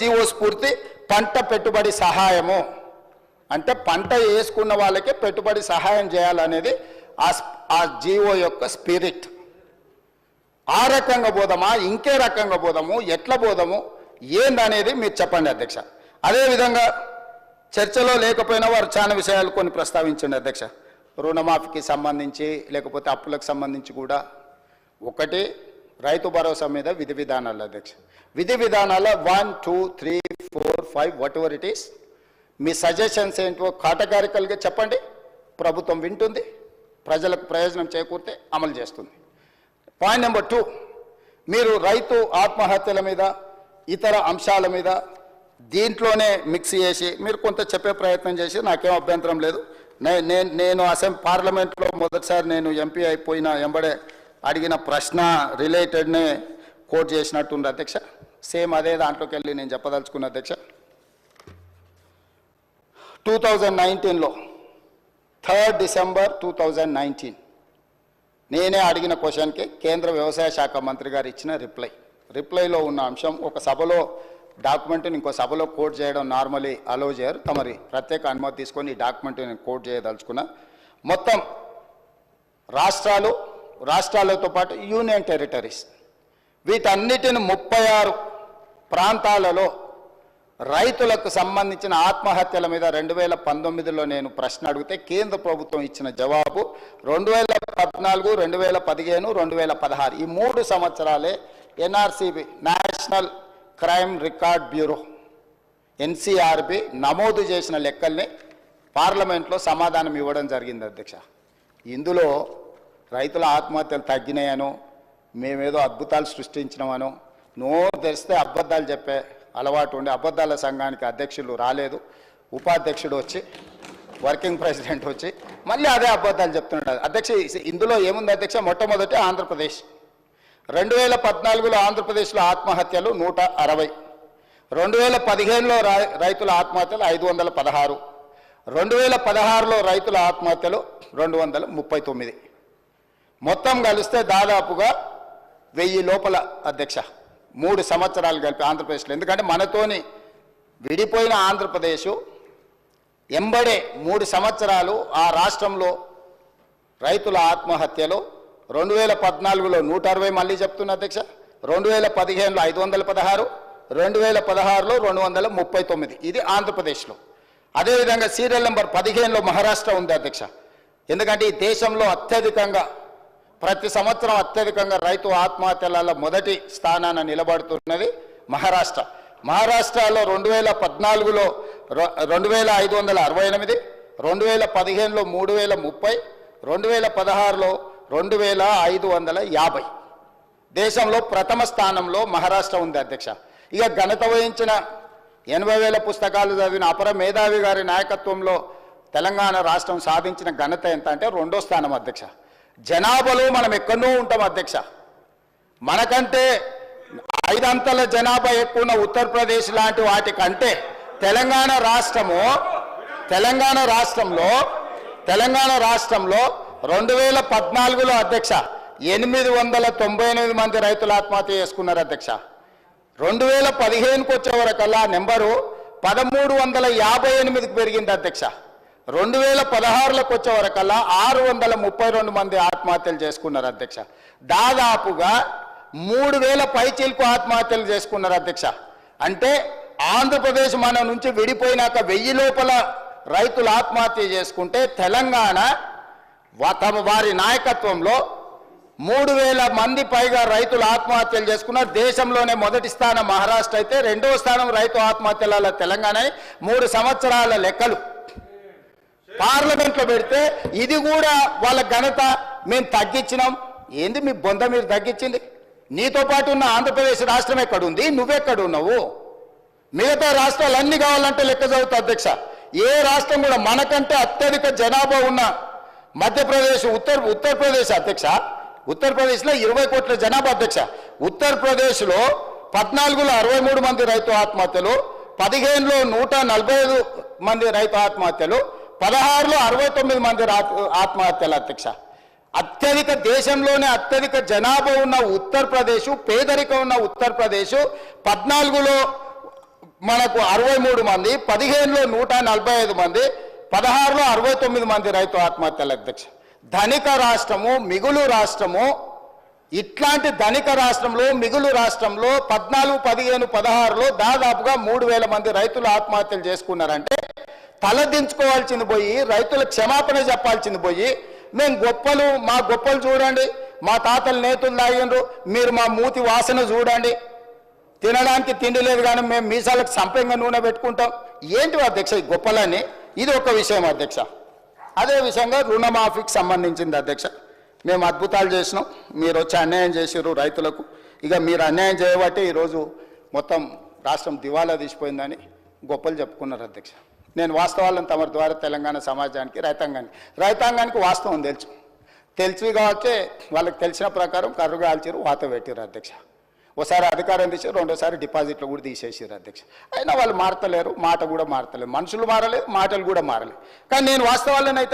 GO స్ఫూర్తి పంట పెట్టుబడి సహాయము. అంటే పంట వేసుకున్న వాళ్ళకి పెట్టుబడి సహాయం చేయాలనేది ఆ స్- ఆ జీవో యొక్క స్పిరిట్. ఆ రకంగా పోదామా ఇంకే రకంగా పోదాము ఎట్లా పోదాము ఏందనేది మీరు చెప్పండి అధ్యక్ష. అదేవిధంగా చర్చలో లేకపోయినా వారు చాలా విషయాలు కొన్ని ప్రస్తావించండి అధ్యక్ష. రుణమాఫీకి సంబంధించి లేకపోతే అప్పులకు సంబంధించి కూడా. ఒకటి రైతు భరోసా మీద విధి విధానాలు అధ్యక్ష. విధి విధానాల one two three four five whatever it is me suggestions ఏంటో కాటగారికల్గా చెప్పండి. ప్రభుత్వం వింటుంది. ప్రజలకు ప్రయోజనం చేకూరితే అమలు చేస్తుంది. పాయింట్ నెంబర్ టూ మీరు రైతు ఆత్మహత్యల మీద ఇతర అంశాల మీద దీంట్లోనే మిక్స్ చేసి మీరు కొంత చెప్పే ప్రయత్నం చేసి నాకేం అభ్యంతరం లేదు. నేను నేను అసెంబ్లీ పార్లమెంట్లో మొదటిసారి నేను ఎంపీ అయిపోయిన ఎంబడే అడిగిన ప్రశ్న రిలేటెడ్నే కోట్ చేసినట్టుంది అధ్యక్ష. సేమ్ అదే దాంట్లోకి వెళ్ళి నేను చెప్పదలుచుకున్న అధ్యక్ష. టూ థౌజండ్ నైన్టీన్లో third December two thousand nineteen నేనే అడిగిన క్వశ్చన్కి కేంద్ర వ్యవసాయ శాఖ మంత్రి గారు ఇచ్చిన రిప్లై. రిప్లైలో ఉన్న అంశం ఒక సభలో డాక్యుమెంట్ని ఇంకో సభలో కోట్ చేయడం నార్మలీ అలో చేయరు. తమరి ప్రత్యేక అనుమతి తీసుకొని ఈ డాక్యుమెంట్ నేను కోట్ చేయదలుచుకున్నా. మొత్తం రాష్ట్రాలు రాష్ట్రాలతో పాటు యూనియన్ టెరిటరీస్. వీటన్నిటిని ముప్పై ఆరు ప్రాంతాలలో రైతులకు సంబంధించిన ఆత్మహత్యల మీద రెండు వేల పంతొమ్మిదిలో నేను ప్రశ్న అడిగితే కేంద్ర ప్రభుత్వం ఇచ్చిన జవాబు రెండు వేల పద్నాలుగు రెండు వేల పదిహేను రెండు వేల పదహారు. ఈ మూడు సంవత్సరాలే NRCB national crime record bureau NCRB నమోదు చేసిన లెక్కల్ని పార్లమెంట్లో సమాధానం ఇవ్వడం జరిగింది అధ్యక్ష. ఇందులో రైతుల ఆత్మహత్యలు తగ్గినాయనో మేమేదో అద్భుతాలు సృష్టించినామనో నోరు తెరిస్తే అబద్ధాలు చెప్పే అలవాటు ఉండి అబద్ధాల సంఘానికి అధ్యక్షులు రాలేదు. ఉపాధ్యక్షుడు వచ్చి వర్కింగ్ ప్రెసిడెంట్ వచ్చి మళ్ళీ అదే అబద్ధాలు చెప్తున్నాడు. అధ్యక్ష ఇందులో ఏముంది అధ్యక్ష? మొట్టమొదటి ఆంధ్రప్రదేశ్. రెండు వేల పద్నాలుగులో ఆంధ్రప్రదేశ్లో ఆత్మహత్యలు నూట అరవై. రెండు వేల పదిహేనులో రై- రైతుల ఆత్మహత్యలు ఐదు వందల పదహారు. రెండు వేల పదహారులో రైతుల ఆత్మహత్యలు రెండు వందల ముప్పై తొమ్మిది. మొత్తం కలిస్తే దాదాపుగా వెయ్యి లోపల అధ్యక్ష. మూడు సంవత్సరాలు కలిపి ఆంధ్రప్రదేశ్లో. ఎందుకంటే మనతోని విడిపోయిన ఆంధ్రప్రదేశ్ ఎంబడే మూడు సంవత్సరాలు ఆ రాష్ట్రంలో రైతుల ఆత్మహత్యలు. రెండు వేల పద్నాలుగులో నూట అరవై మళ్ళీ చెప్తున్నా అధ్యక్ష. రెండు వేల పదిహేనులో ఐదు వందల పదహారు. రెండు వేల పదహారులో రెండు వందల ముప్పై తొమ్మిది. ఇది ఆంధ్రప్రదేశ్లో. అదేవిధంగా సీరియల్ నెంబర్ పదిహేనులో మహారాష్ట్ర ఉంది అధ్యక్ష. ఎందుకంటే ఈ దేశంలో అత్యధికంగా ప్రతి సంవత్సరం అత్యధికంగా రైతు ఆత్మహత్యలలో మొదటి స్థానాన నిలబడుతున్నది మహారాష్ట్ర. మహారాష్ట్రలో రెండు వేల పద్నాలుగులో రొ- రెండు వేల ఐదు వందల అరవై ఎనిమిది రెండు వేల పదిహేనులో మూడు వేల ముప్పై రెండు వేల పదహారులో రెండు వేల ఐదు వందల యాభై. దేశంలో ప్రథమ స్థానంలో మహారాష్ట్ర ఉంది అధ్యక్ష. ఇక ఘనత వహించిన ఎనభై వేల పుస్తకాలు చదివిన అపర మేధావి గారి నాయకత్వంలో తెలంగాణ రాష్ట్రం సాధించిన ఘనత ఎంత అంటే రెండో స్థానం అధ్యక్ష. జనాభాలో మనం ఎక్కడో ఉంటాం అధ్యక్ష. మనకంటే ఐదంతల జనాభా ఎక్కువ ఉన్న ఉత్తరప్రదేశ్ లాంటి వాటికంటే తెలంగాణ రాష్ట్రము తెలంగాణ రాష్ట్రంలో తెలంగాణ రాష్ట్రంలో రెండు వేల పద్నాలుగులో అధ్యక్ష ఎనిమిది వందల తొంభై ఎనిమిది మంది రైతులు ఆత్మహత్య చేసుకున్నారు అధ్యక్ష. రెండు వేల పదిహేనుకి వచ్చే వరకల్లా నెంబరు పదమూడు వందల యాభై ఎనిమిదికి పెరిగింది అధ్యక్ష. రెండు వేల పదహారులకు వచ్చే వరకల్లా ఆరు వందల ముప్పై రెండు మంది ఆత్మహత్యలు చేసుకున్నారు అధ్యక్ష. దాదాపుగా మూడు వేల పైచీలకు ఆత్మహత్యలు చేసుకున్నారు అధ్యక్ష. అంటే ఆంధ్రప్రదేశ్ మన నుంచి విడిపోయినాక వెయ్యి లోపల రైతులు ఆత్మహత్య చేసుకుంటే తెలంగాణ తమ వారి నాయకత్వంలో మూడు వేల మంది పైగా రైతులు ఆత్మహత్యలు చేసుకున్నారు. దేశంలోనే మొదటి స్థానం మహారాష్ట్ర అయితే రెండవ స్థానం రైతు ఆత్మహత్యల తెలంగాణ. మూడు సంవత్సరాల లెక్కలు. పార్లమెంట్లో పెడితే ఇది కూడా వాళ్ళ ఘనత మేము తగ్గించినాం. ఏంది మీ బొంద మీరు తగ్గించింది? నీతో పాటు ఉన్న ఆంధ్రప్రదేశ్ రాష్ట్రం ఎక్కడుంది? నువ్వెక్కడున్నావు? మిగతా రాష్ట్రాలు అన్ని కావాలంటే లెక్క చదువుతా అధ్యక్ష. ఏ రాష్ట్రం కూడా మనకంటే అత్యధిక జనాభా ఉన్న మధ్యప్రదేశ్ ఉత్తర్ ఉత్తరప్రదేశ్ అధ్యక్ష. ఉత్తరప్రదేశ్లో ఇరవై కోట్ల జనాభా అధ్యక్ష. ఉత్తరప్రదేశ్లో పద్నాలుగులో అరవై మూడు మంది రైతు ఆత్మహత్యలు పదిహేనులో నూట నలభై ఐదు మంది రైతు ఆత్మహత్యలు పదహారులో అరవై తొమ్మిది మంది ఆత్మహత్యలు అధ్యక్ష. అత్యధిక దేశంలోనే అత్యధిక జనాభా ఉన్న ఉత్తరప్రదేశ్ పేదరికం ఉన్న ఉత్తరప్రదేశ్ పద్నాలుగులో మనకు అరవై మూడు మంది పదిహేనులో నూట నలభై ఐదు మంది పదహారులో అరవై తొమ్మిది మంది రైతు ఆత్మహత్యలు అధ్యక్ష. ధనిక రాష్ట్రము మిగులు రాష్ట్రము ఇట్లాంటి ధనిక రాష్ట్రంలో మిగులు రాష్ట్రంలో పద్నాలుగు పదిహేను పదహారులో దాదాపుగా మూడు వేల మంది రైతులు ఆత్మహత్యలు చేసుకున్నారంటే తలదించుకోవాల్సింది పోయి రైతుల క్షమాపణ చెప్పాల్సింది పోయి మేము గొప్పలు మా గొప్పలు చూడండి మా తాతలు నేతులు తాగిండ్రు మీరు మా మూతి వాసన చూడండి. తినడానికి తిండి లేదు కానీ మేము మీసాలకు సంపెంగ నూనె పెట్టుకుంటాం. ఏంటి అధ్యక్ష ఈ గొప్పలని? ఇది ఒక విషయం అధ్యక్ష. అదే విషయంగా రుణమాఫీకి సంబంధించింది అధ్యక్ష. మేము అద్భుతాలు చేసినాం. మీరు వచ్చి అన్యాయం చేసారు రైతులకు. ఇక మీరు అన్యాయం చేయబట్టి ఈరోజు మొత్తం రాష్ట్రం దివాలా తీసిపోయిందని గొప్పలు చెప్పుకున్నారు అధ్యక్ష. నేను వాస్తవాలను తమ ద్వారా తెలంగాణ సమాజానికి రైతాంగానికి. రైతాంగానికి వాస్తవం తెలుసు. తెలుసు కావచ్చే వాళ్ళకి తెలిసిన ప్రకారం కర్రు కాల్చారు వాత పెట్టారు అధ్యక్ష. ఒకసారి అధికారం తీసి రెండోసారి డిపాజిట్లు కూడా తీసేసారు అధ్యక్ష. అయినా వాళ్ళు మారతలేరు మాట కూడా మారతలేరు మనుషులు మారలేదు మాటలు కూడా మారలేదు. కానీ నేను వాస్తవాలను అయితే